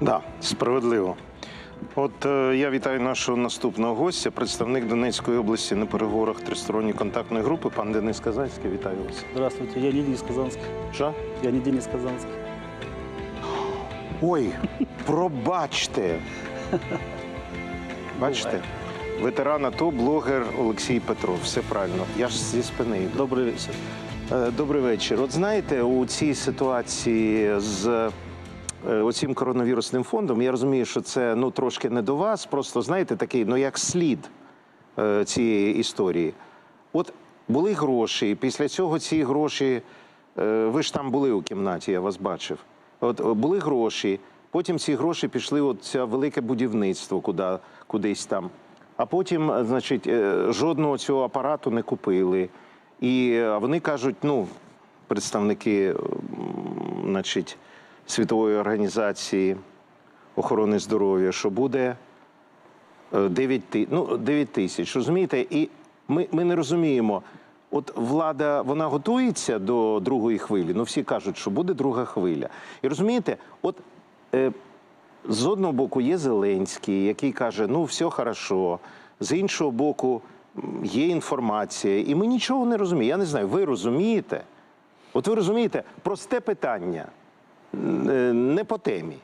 Да, справедливо. От е, я вітаю нашого наступного гостя, представник Донецької області на переговорах тристоронньої контактної групи, пан Денис Казанський. Вітаю вас. Здравствуйте, я не Денис Казанский. Що? Я не Денис Казанский. Ой, пробачте. Бачите? Ветеран АТО, блогер Олексій Петров. Все правильно. Я ж зі спини. йду. Добрый вечер. Е, Добрий вечір. От знаєте, у цій ситуації з е, оцим коронавірусним фондом, я розумію, що це ну трошки не до вас, просто знаєте, такий, ну як слід е, цієї історії. От були гроші, після цього ці гроші, е, ви ж там були у кімнаті, я вас бачив. От були гроші, потім ці гроші пішли от це велике будівництво, куди, кудись там. А потім, значить, жодного цього апарату не купили. І вони кажуть, ну, представники, значить, Світової організації охорони здоров'я, що буде е, 9, ти- ну, 9 тисяч. Розумієте? І ми, ми не розуміємо. От влада вона готується до другої хвилі. Ну всі кажуть, що буде друга хвиля. І розумієте, от е, з одного боку є Зеленський, який каже, ну все хорошо. З іншого боку, є інформація, і ми нічого не розуміємо. Я не знаю, ви розумієте? От ви розумієте, просте питання е, не по темі.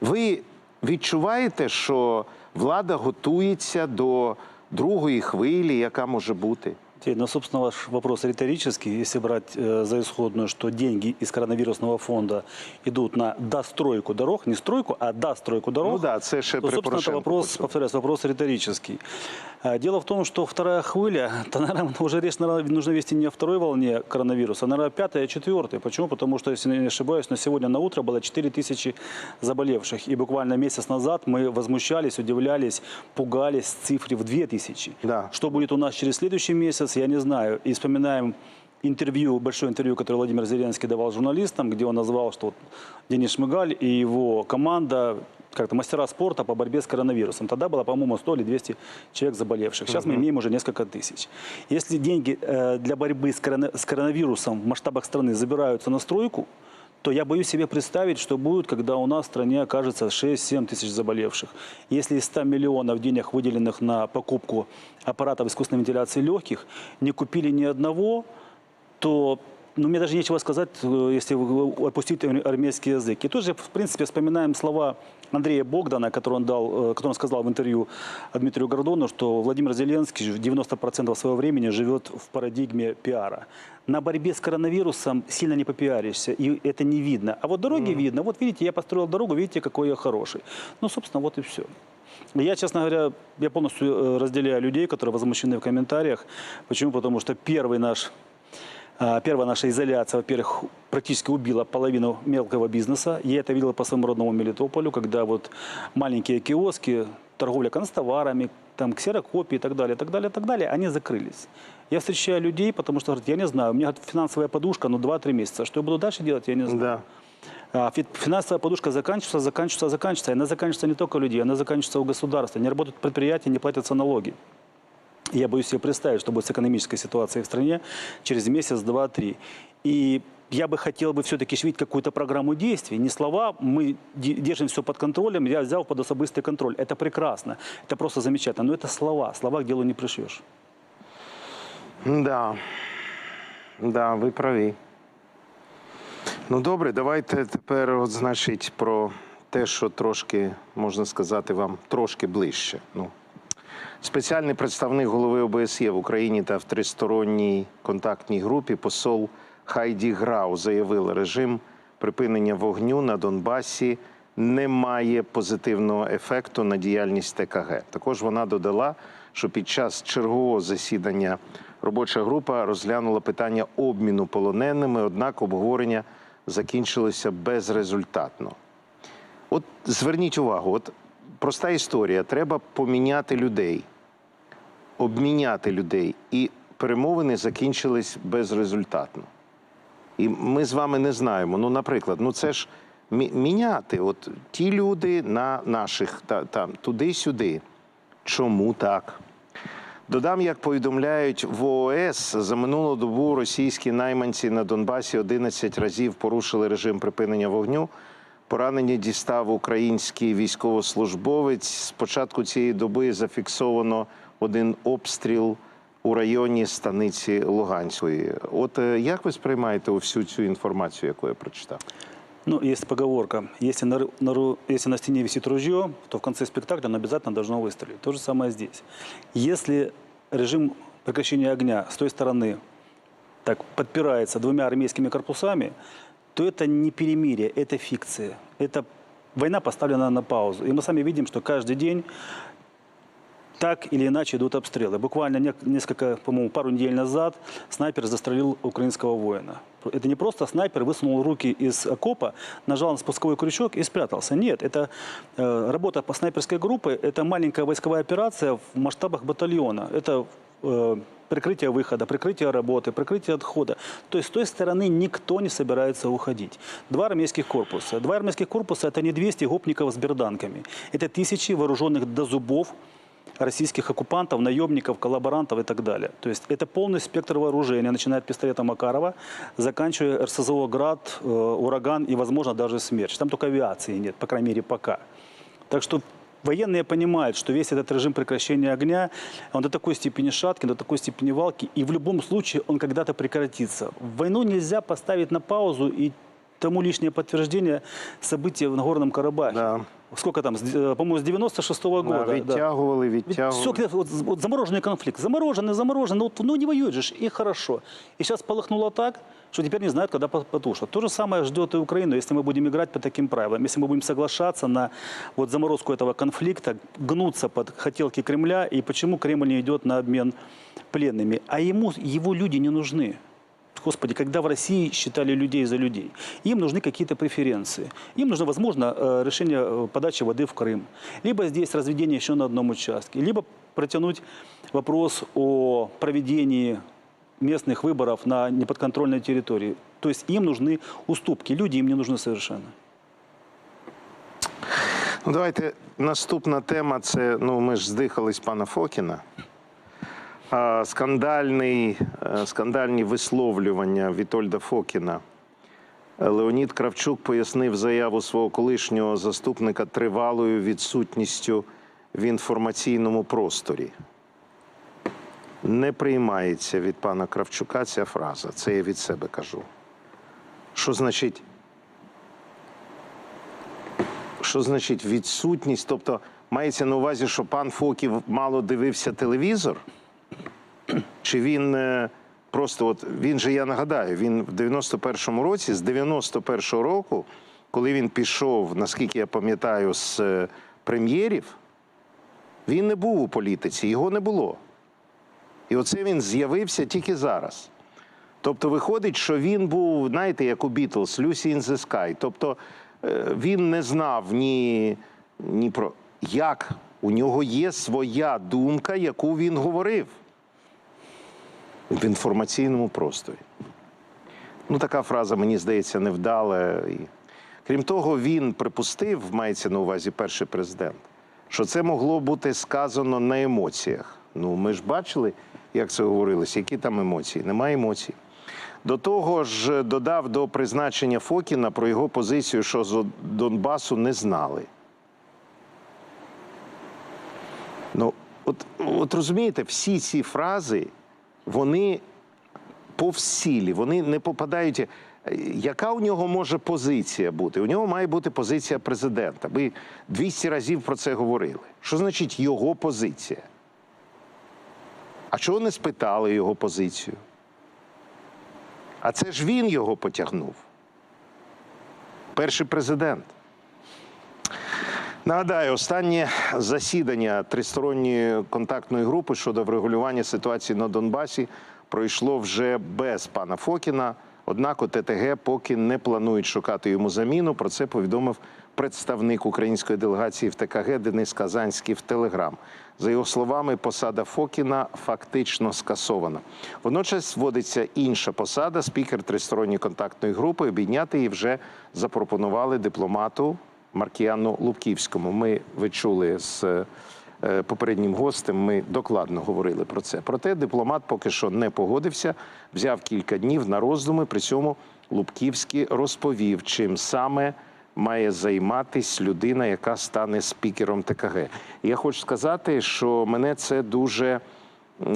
Ви відчуваєте, що влада готується до другої хвилі, яка може бути? Ну, собственно, ваш вопрос риторический. Если брать э, за исходную, что деньги из коронавирусного фонда идут на достройку дорог, не стройку, а достройку дорог, Ну да, це ще то, собственно, это вопрос, повторяюсь, вопрос риторический. А, Дело в том, что вторая хвиля, то, наверное, уже речь наверное, нужно вести не о второй волне коронавируса, а, наверное, а четвертой. Почему? Потому что, если не ошибаюсь, на сегодня на утро было 4 тысячи заболевших. И буквально месяц назад мы возмущались, удивлялись, пугались цифре в 2 тысячи. Да. Что будет у нас через следующий месяц, я не знаю. И вспоминаем интервью, большое интервью, которое Владимир Зеленский давал журналистам, где он назвал, что вот Денис Шмыгаль и его команда как-то мастера спорта по борьбе с коронавирусом. Тогда было, по-моему, 100 или 200 человек заболевших. Сейчас мы имеем уже несколько тысяч. Если деньги э, для борьбы с, корона- с коронавирусом в масштабах страны забираются на стройку, то я боюсь себе представить, что будет, когда у нас в стране окажется 6-7 тысяч заболевших. Если из 100 миллионов денег, выделенных на покупку аппаратов искусственной вентиляции легких, не купили ни одного, то ну, мне даже нечего сказать, э, если опустить ар- армейский язык. И тут же, в принципе, вспоминаем слова Андрея Богдана, который он, дал, э, который он сказал в интервью Дмитрию Гордону, что Владимир Зеленский 90% своего времени живет в парадигме пиара. На борьбе с коронавирусом сильно не попиаришься, и это не видно. А вот дороги видно. Вот видите, я построил дорогу, видите, какой я хороший. Ну, собственно, вот и все. Я, честно говоря, я полностью э, разделяю людей, которые возмущены в комментариях. Почему? Потому что первый наш Первая наша изоляция, во-первых, практически убила половину мелкого бизнеса. Я это видел по своему родному Мелитополю, когда вот маленькие киоски, торговля констоварами, там, ксерокопии и так далее, так далее, так далее, они закрылись. Я встречаю людей, потому что говорят, я не знаю, у меня финансовая подушка, ну, 2-3 месяца. Что я буду дальше делать, я не знаю. Да. А, фи- Финансовая подушка заканчивается, заканчивается, заканчивается. И она заканчивается не только у людей, она заканчивается у государства. Не работают предприятия, не платятся налоги. И Я боюсь себе представить, что будет с экономической ситуацией в стране через месяц, два, три. И я бы хотел бы все-таки видеть какую-то программу действий. Не слова, мы де- держим все под контролем, я взял под особистый контроль. Это прекрасно, это просто замечательно. Но это слова, слова к делу не пришьешь. Да. Да, ви праві. Ну добре, давайте тепер, от, значить, про те, що трошки, можна сказати, вам трошки ближче. Ну, спеціальний представник голови ОБСЄ в Україні та в тристоронній контактній групі посол Хайді Грау заявила, режим припинення вогню на Донбасі не має позитивного ефекту на діяльність ТКГ. Також вона додала, що під час чергового засідання робоча група розглянула питання обміну полоненими, однак обговорення закінчилося безрезультатно. От зверніть увагу, от проста історія. Треба поміняти людей, обміняти людей, і перемовини закінчились безрезультатно. І ми з вами не знаємо. Ну, наприклад, ну це ж міняти. От ті люди на наших та, там туди-сюди. Чому так? Додам, як повідомляють в ООС, за минулу добу російські найманці на Донбасі 11 разів порушили режим припинення вогню. Поранення дістав український військовослужбовець. З початку цієї доби зафіксовано один обстріл у районі станиці Луганської. От е, як ви сприймаєте всю цю інформацію, яку я прочитав? Ну, есть поговорка. Если на, на, если на стене висит ружье, то в конце спектакля оно обязательно должно выстрелить. То же самое здесь. Если режим прекращения огня с той стороны так подпирается двумя армейскими корпусами, то это не перемирие, это фикция. Это война поставлена на паузу. И мы сами видим, что каждый день так или иначе идут обстрелы. Буквально не- несколько, по-моему, пару недель назад снайпер застрелил украинского воина. Это не просто снайпер высунул руки из окопа, нажал на спусковой крючок и спрятался. Нет, это э, работа по снайперской группе, это маленькая войсковая операция в масштабах батальона. Это э, прикрытие выхода, прикрытие работы, прикрытие отхода. То есть с той стороны никто не собирается уходить. Два армейских корпуса. Два армейских корпуса – это не 200 гопников с берданками. Это тысячи вооруженных до зубов российских оккупантов, наемников, коллаборантов и так далее. То есть это полный спектр вооружения, начиная от пистолета Макарова, заканчивая РСЗО «Град», э, «Ураган» и, возможно, даже «Смерч». Там только авиации нет, по крайней мере, пока. Так что военные понимают, что весь этот режим прекращения огня, он до такой степени шаткий, до такой степени валки, и в любом случае он когда-то прекратится. Войну нельзя поставить на паузу, и тому лишнее подтверждение события в Нагорном Карабахе. Да. Сколько там, с- э, по-моему, с 96-го года. да. відтягували, Ведь відтягували. все, вот, вот замороженный конфликт. Замороженный, замороженный. Ну, вот, ну не воюет же, ж, и хорошо. И сейчас полыхнуло так, что теперь не знают, когда по- потушат. То же самое ждет и Украину, если мы будем играть по таким правилам. Если мы будем соглашаться на вот заморозку этого конфликта, гнуться под хотелки Кремля, и почему Кремль не идет на обмен пленными. А ему, его люди не нужны. Господи, когда в России считали людей за людей, им нужны какие-то преференции. Им нужно, возможно, э, решение э, подачи воды в Крым. Либо здесь разведение еще на одном участке. Либо протянуть вопрос о проведении местных выборов на неподконтрольной территории. То есть им нужны уступки. Люди им не нужны совершенно. Ну, давайте наступна тема це ну ми ж здихались пана Фокіна. Скандальний, е, скандальні висловлювання Вітольда Фокіна. Леонід Кравчук пояснив заяву свого колишнього заступника тривалою відсутністю в інформаційному просторі. Не приймається від пана Кравчука ця фраза. Це я від себе кажу. Що значить що значить відсутність? Тобто мається на увазі, що пан Фоків мало дивився телевізор? Чи він е, просто от він же, я нагадаю, він в 91-му році, з 91-го року, коли він пішов, наскільки я пам'ятаю, з е, прем'єрів, він не був у політиці, його не було. І оце він з'явився тільки зараз. Тобто виходить, що він був, знаєте, як у Бітлз, Lucy in the Sky. Тобто е, він не знав ні, ні про як у нього є своя думка, яку він говорив в інформаційному просторі. Ну, така фраза, мені здається, невдала. Крім того, він припустив, мається на увазі перший президент, що це могло бути сказано на емоціях. Ну, ми ж бачили, як це говорилось, які там емоції. Немає емоцій. До того ж, додав до призначення Фокіна про його позицію, що з Донбасу не знали. Ну, от, от розумієте, всі ці фрази, вони повсілі, вони не попадають. Яка у нього може позиція бути? У нього має бути позиція президента. Ми 200 разів про це говорили. Що значить його позиція? А чого не спитали його позицію? А це ж він його потягнув. Перший президент. Нагадаю, останнє засідання тристоронньої контактної групи щодо врегулювання ситуації на Донбасі пройшло вже без пана Фокіна. Однак ТТГ поки не планують шукати йому заміну. Про це повідомив представник української делегації в ТКГ Денис Казанський в Телеграм. За його словами, посада Фокіна фактично скасована. Водночас вводиться інша посада. Спікер тристоронньої контактної групи. Обійняти її вже запропонували дипломату Маркіяну Лубківському. Ми ви чули з е, попереднім гостем. Ми докладно говорили про це. Проте дипломат поки що не погодився, взяв кілька днів на роздуми. При цьому Лубківський розповів, чим саме має займатись людина, яка стане спікером ТКГ. Я хочу сказати, що мене це дуже. Е,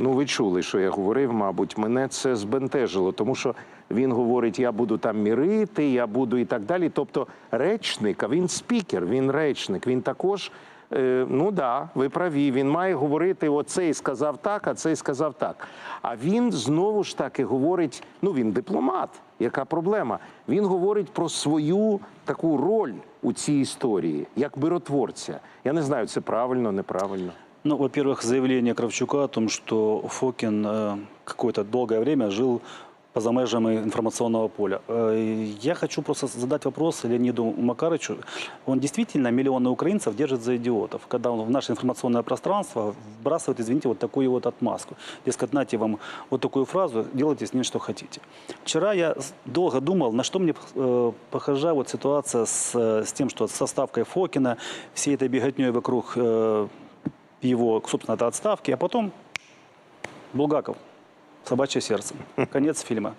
Ну, ви чули, що я говорив, мабуть, мене це збентежило, тому що він говорить: я буду там мірити, я буду і так далі. Тобто, речник, а він спікер, він речник, він також. е, Ну да, ви праві. Він має говорити: оцей сказав так, а цей сказав так. А він знову ж таки говорить: ну він дипломат. Яка проблема? Він говорить про свою таку роль у цій історії, як миротворця. Я не знаю, це правильно, неправильно. Ну, во-первых, заявление Кравчука о том, что Фокин э, какое-то долгое время жил по замежам информационного поля. Э, Я хочу просто задать вопрос Леониду Макарычу. Он действительно миллионы украинцев держит за идиотов, когда он в наше информационное пространство вбрасывает, извините, вот такую вот отмазку. Дескать, нате вам вот такую фразу, делайте с ним что хотите. Вчера я с- долго думал, на что мне э, похожа вот ситуация с, с тем, что со ставкой Фокина, всей этой беготней вокруг его, собственно, это отставки, а потом Булгаков, «Собачье сердце», конец фильма.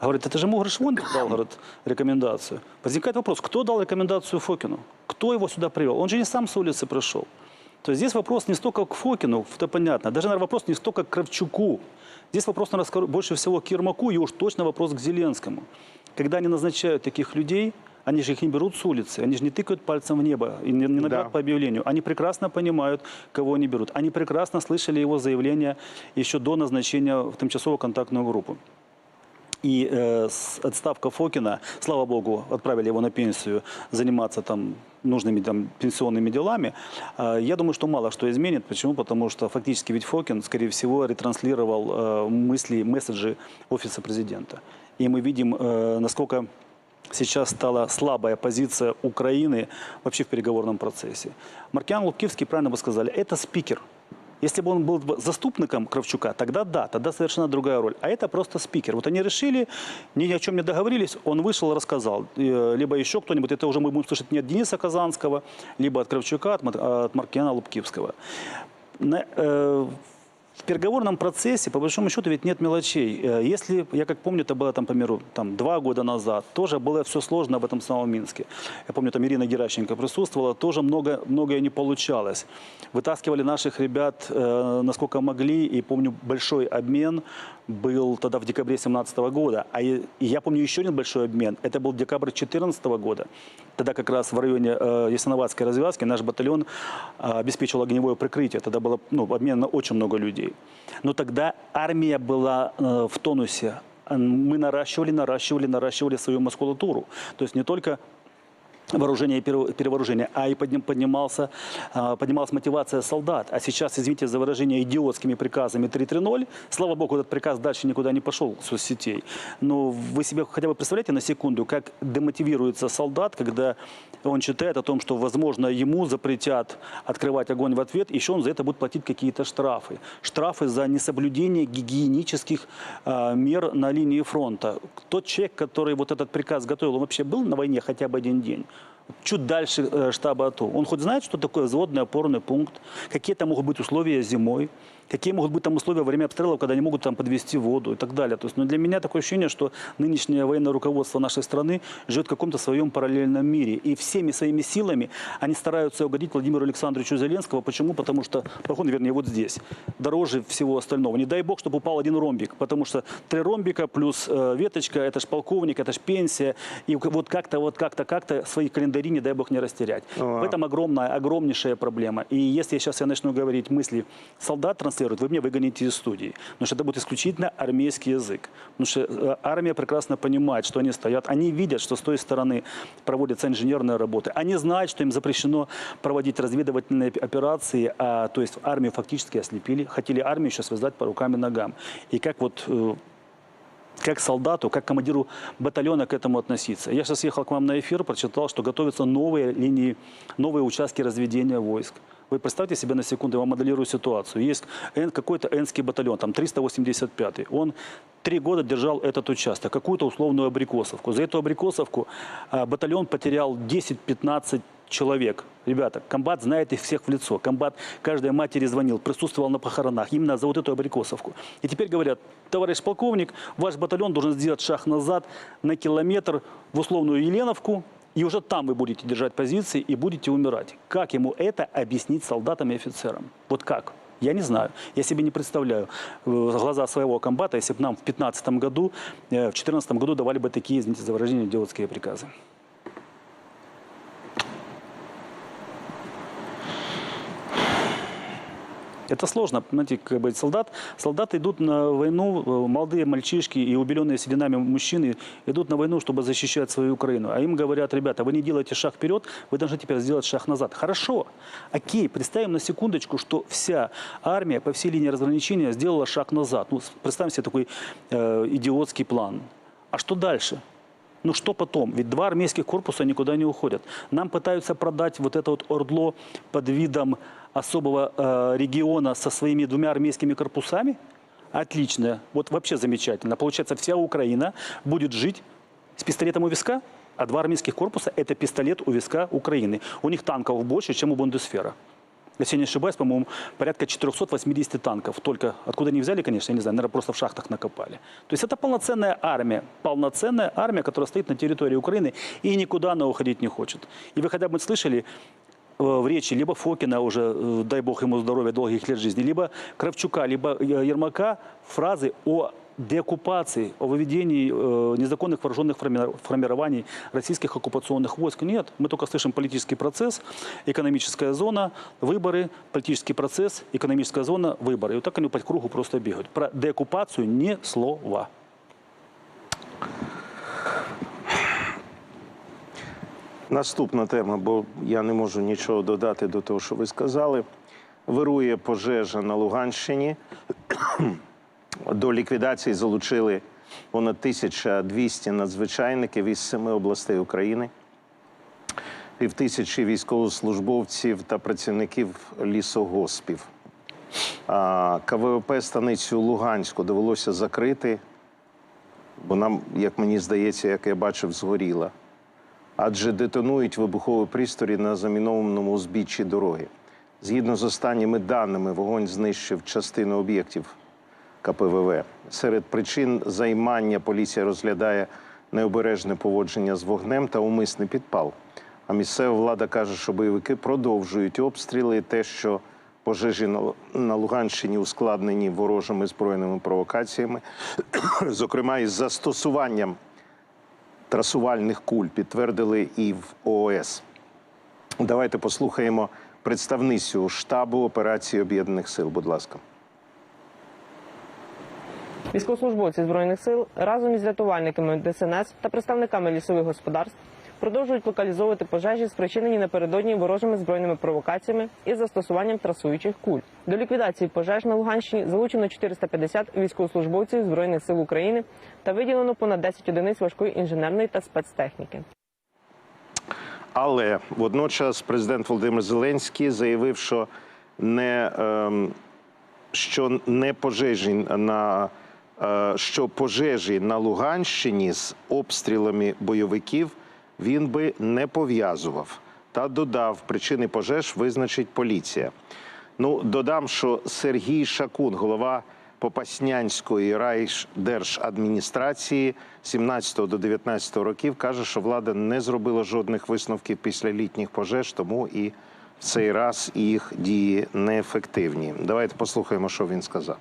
Говорит, это же ему Гришвон дал, говорит, рекомендацию. Возникает вопрос, кто дал рекомендацию Фокину? Кто его сюда привел? Он же не сам с улицы пришел. То есть здесь вопрос не столько к Фокину, это понятно. Даже, наверное, вопрос не столько к Кравчуку. Здесь вопрос, наверное, больше всего к Ермаку и уж точно вопрос к Зеленскому. Когда они назначают таких людей, они же их не берут с улицы, они же не тыкают пальцем в небо и не, не набирают Да. по объявлению. Они прекрасно понимают, кого они берут. Они прекрасно слышали его заявление еще до назначения в тимчасовую контактную группу. И э, отставка Фокина, слава богу, отправили его на пенсию заниматься там нужными там, пенсионными делами. Э, я думаю, что мало что изменит. Почему? Потому что фактически ведь Фокин, скорее всего, ретранслировал э, мысли, месседжи офиса президента. И мы видим, э, насколько сейчас стала слабая позиция Украины вообще в переговорном процессе. Маркиан Лубкивский, правильно вы сказали, это спикер. Если бы он был бы заступником Кравчука, тогда да, тогда совершенно другая роль. А это просто спикер. Вот они решили, ни о чем не договорились, он вышел, рассказал. Э, Либо еще кто-нибудь, это уже мы будем слышать не от Дениса Казанского, либо от Кравчука, от, Мат- а от Маркиана Лубкивского. В переговорном процессе, по большому счету, ведь нет мелочей. Э, Если, я как помню, это было, там, по примеру, там, два года назад, тоже было все сложно в этом самом Минске. Я помню, там Ирина Геращенко присутствовала, тоже много, многое не получалось. Вытаскивали наших ребят, э, насколько могли, и помню, большой обмен был тогда в декабре 2017 года. А и я помню еще один большой обмен, это был декабрь 2014 года. Тогда как раз в районе э, Ясноватской развязки наш батальон э, обеспечивал огневое прикрытие. Тогда было ну, обмен на очень много людей. Но тогда армия была э, в тонусе. Э, Мы наращивали, наращивали, наращивали свою маскулатуру. То есть не только вооружение и пере- перевооружение, а и подним- поднимался, а, поднималась мотивация солдат. А сейчас, извините за выражение, идиотскими приказами 3.3.0, слава богу, этот приказ дальше никуда не пошел с соцсетей. Но вы себе хотя бы представляете на секунду, как демотивируется солдат, когда он читает о том, что, возможно, ему запретят открывать огонь в ответ, еще он за это будет платить какие-то штрафы. Штрафы за несоблюдение гигиенических а, мер на линии фронта. Тот человек, который вот этот приказ готовил, он вообще был на войне хотя бы один день? Чуть дальше э, штаба АТО. Он хоть знает, что такое взводный опорный пункт, какие там могут быть условия зимой, Какие могут быть там условия во время обстрелов, когда они могут там подвести воду и так далее. То есть, ну, для меня такое ощущение, что нынешнее военное руководство нашей страны живет в каком-то своем параллельном мире. И всеми своими силами они стараются угодить Владимиру Александровичу Зеленского. Почему? Потому что проход, вернее, вот здесь, дороже всего остального. Не дай бог, чтобы упал один ромбик, потому что три ромбика плюс э, веточка, это ж полковник, это ж пенсия. И вот как-то, вот как-то, как-то свои календари, не дай бог, не растерять. Ага. В этом огромная, огромнейшая проблема. И если сейчас я начну говорить мысли солдат транслируют, вы меня выгоните из студии. Потому что это будет исключительно армейский язык. Потому что э, армия прекрасно понимает, что они стоят. Они видят, что с той стороны проводятся инженерные работы. Они знают, что им запрещено проводить разведывательные оп- операции. А, то есть армию фактически ослепили. Хотели армию еще связать по рукам и ногам. И как вот э, как солдату, как командиру батальона к этому относиться. Я сейчас ехал к вам на эфир, прочитал, что готовятся новые линии, новые участки разведения войск. Вы представьте себе на секунду, я вам моделирую ситуацию. Есть какой-то энский батальон, там 385-й. Он три года держал этот участок, какую-то условную абрикосовку. За эту абрикосовку а, батальон потерял 10-15 человек. Ребята, комбат знает их всех в лицо. Комбат каждой матери звонил, присутствовал на похоронах именно за вот эту абрикосовку. И теперь говорят, товарищ полковник, ваш батальон должен сделать шаг назад на километр в условную Еленовку И уже там вы будете держать позиции и будете умирать. Как ему это объяснить солдатам и офицерам? Вот как? Я не знаю. Я себе не представляю э, глаза своего комбата, если бы нам в 2015 году, э, в 2014 году давали бы такие, извините за выражение, идиотские приказы. Это сложно, понимаете, как бы солдат, солдаты идут на войну, э, молодые мальчишки и убеленные сединами мужчины идут на войну, чтобы защищать свою Украину. А им говорят, ребята, вы не делаете шаг вперед, вы должны теперь сделать шаг назад. Хорошо, окей, представим на секундочку, что вся армия по всей линии разграничения сделала шаг назад. Ну, с- представим себе такой э, идиотский план. А что дальше? Ну что потом? Ведь два армейских корпуса никуда не уходят. Нам пытаются продать вот это вот ордло под видом особого э, региона со своими двумя армейскими корпусами. Отлично. Вот вообще замечательно. Получается, вся Украина будет жить с пистолетом у виска, а два армейских корпуса – это пистолет у виска Украины. У них танков больше, чем у Бундесфера. Если я не ошибаюсь, по-моему, порядка 480 танков. Только откуда они взяли, конечно, я не знаю, наверное, просто в шахтах накопали. То есть это полноценная армия. Полноценная армия, которая стоит на территории Украины и никуда она уходить не хочет. И вы хотя бы слышали э, в речи либо Фокина уже, э, дай бог ему здоровья, долгих лет жизни, либо Кравчука, либо э, Ермака фразы о деоккупации, о выведении э, незаконных вооруженных форми- формирований российских оккупационных войск. Нет, мы только слышим политический процесс, экономическая зона, выборы, политический процесс, экономическая зона, выборы. И вот так они по кругу просто бегают. Про деоккупацию ни слова. Наступна тема, бо я не можу нічого додати до того, що ви сказали. Вирує пожежа на Луганщині. До ліквідації залучили понад 1200 надзвичайників із семи областей України, півтисячі військовослужбовців та працівників лісогоспів. КВП станицю Луганську довелося закрити, бо нам, як мені здається, як я бачив, згоріла адже детонують вибухові пристрої на замінованому узбіччі дороги. Згідно з останніми даними, вогонь знищив частину об'єктів КПВВ. Серед причин займання поліція розглядає необережне поводження з вогнем та умисний підпал. А місцева влада каже, що бойовики продовжують обстріли. Те, що пожежі на- Луганщині ускладнені ворожими збройними провокаціями, зокрема із застосуванням трасувальних куль підтвердили і в ООС. Давайте послухаємо представницю штабу операції Об'єднаних Сил. Будь ласка. Військовослужбовці збройних сил разом із рятувальниками ДСНС та представниками лісових господарств продовжують локалізовувати пожежі, спричинені напередодні ворожими збройними провокаціями із застосуванням трасуючих куль. До ліквідації пожеж на Луганщині залучено 450 військовослужбовців збройних сил України та виділено понад 10 одиниць важкої інженерної та спецтехніки. Але водночас президент Володимир Зеленський заявив, що не, ем, що не пожежі на що пожежі на Луганщині з обстрілами бойовиків він би не пов'язував та додав, причини пожеж визначить поліція. Ну, додам, що Сергій Шакун, голова Попаснянської райдержадміністрації 17 до 19 років, каже, що влада не зробила жодних висновків після літніх пожеж, тому і в цей раз їх дії неефективні. Давайте послухаємо, що він сказав.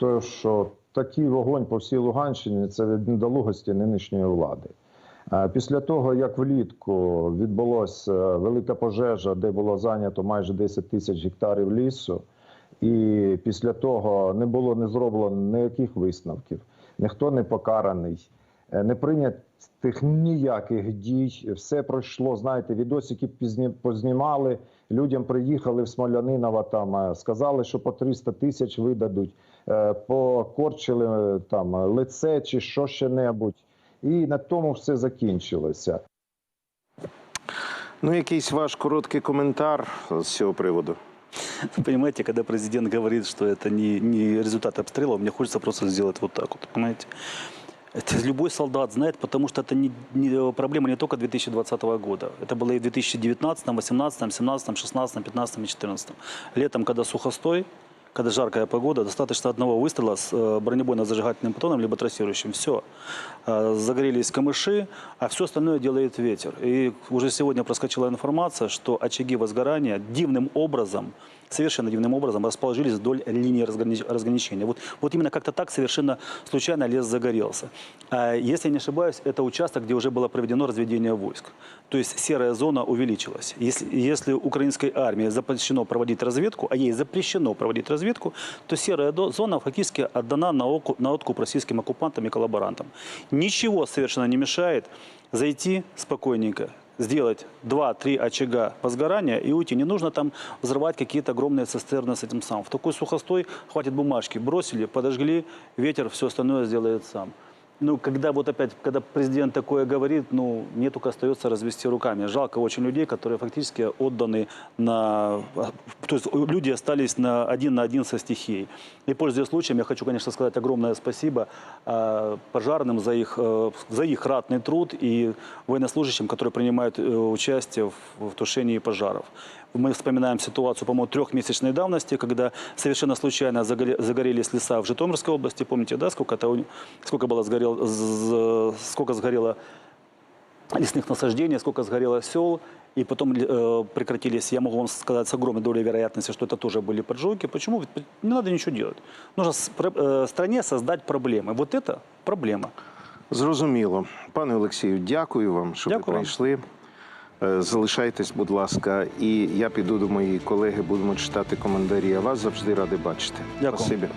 То, що такий вогонь по всій Луганщині це від недолугості нинішньої влади. Після того, як влітку відбулася велика пожежа, де було зайнято майже 10 тисяч гектарів лісу, і після того не було не зроблено ніяких висновків, ніхто не покараний, е, не прийнятих ніяких дій. Все пройшло. Знаєте, відосики познімали. Людям приїхали в Смоляниново, там е, сказали, що по 300 тисяч видадуть, покорчили там лице чи що ще небудь. І на тому все закінчилося. Ну, якийсь ваш короткий коментар з цього приводу. Понимаете, когда президент говорит, что это не, не результат обстрела, мне хочется просто сделать вот так вот, понимаете? Это любой солдат знает, потому что это не, не- проблема не только 2020 года. Это было и в 2019, 2018, 2017, 2016, 2015 и 2014. Летом, когда сухостой, когда жаркая погода, достаточно одного выстрела с э, бронебойно-зажигательным патроном, либо трассирующим. Все. Загорелись камыши, а все остальное делает ветер. И уже сегодня проскочила информация, что очаги возгорания дивным образом, совершенно дивным образом расположились вдоль линии разграни- разграничения. Вот, вот именно как-то так совершенно случайно лес загорелся. А если я не ошибаюсь, это участок, где уже было проведено разведение войск. То есть серая зона увеличилась. Если, если украинской армии запрещено проводить разведку, а ей запрещено проводить разведку, то серая зона фактически отдана на, оку- на откуп российским оккупантам и коллаборантам. Ничего совершенно не мешает зайти спокойненько, сделать 2-3 очага возгорания и уйти. Не нужно там взрывать какие-то огромные цистерны с этим самым. В такой сухостой хватит бумажки. Бросили, подожгли, ветер все остальное сделает сам. Ну, когда вот опять, когда президент такое говорит, ну, мне только остается развести руками. Жалко очень людей, которые фактически отданы на... То есть люди остались на один на один со стихией. И, пользуясь случаем, я хочу, конечно, сказать огромное спасибо э, пожарным за их, э, за их ратный труд и военнослужащим, которые принимают э, участие в, тушении пожаров. Мы вспоминаем ситуацию, по-моему, трехмесячной давности, когда совершенно случайно загоре- загорелись леса в Житомирской области. Помните, да, сколько, это, у- сколько было сгорел, з- сколько сгорело лесных насаждений, сколько сгорело сел, и потом э, прекратились, я могу вам сказать с огромной долей вероятности, что это тоже были поджоги. Почему? Ведь Не надо ничего делать. Нужно с- про- э, стране создать проблемы. Вот это проблема. Зрозуміло. Пане Олексію, дякую вам, що Дякую ви вам. прийшли. Е, Залишайтесь, будь ласка, і я піду до моєї колеги, будемо читати коментарі. Я вас завжди радий бачити. Дякую. Спасибі.